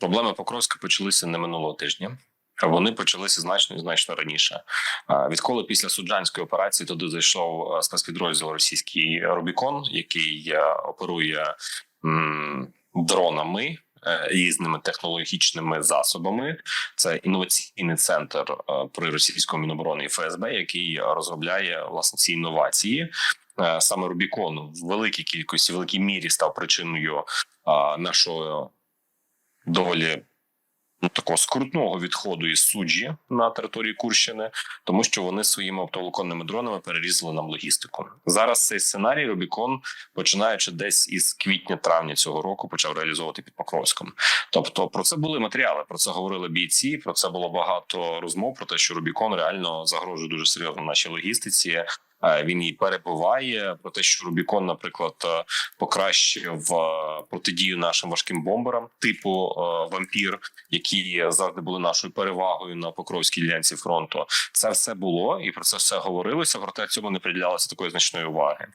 Проблеми Покровська почалися не минулого тижня. Вони почалися значно значно раніше. Відколи після суджанської операції туди зайшов спецпідрозділ російський Рубікон, який е, оперує дронами. е, Різними технологічними засобами це інноваційний центр е, при російському міноборони ФСБ, який розробляє власне ці інновації. Саме Рубікон в великій кількості, в великій мірі став причиною а, нашої доволі ну, такого скрутного відходу із суджі на території Курщини, тому що вони своїми оптоволоконними дронами перерізали нам логістику. Зараз цей сценарій Рубікон, починаючи десь із квітня-травня цього року, почав реалізовувати під Покровськом. Тобто, про це були матеріали, про це говорили бійці. Про це було багато розмов про те, що Рубікон реально загрожує дуже серйозно нашій логістиці. Е, Він її перебуває про те, що Рубікон, наприклад, е, покращив е, протидію нашим важким бомберам, типу вампір, які завжди були нашою перевагою на покровській ділянці фронту. Це все було і про це все говорилося. Проте цьому не приділялося такої значної уваги.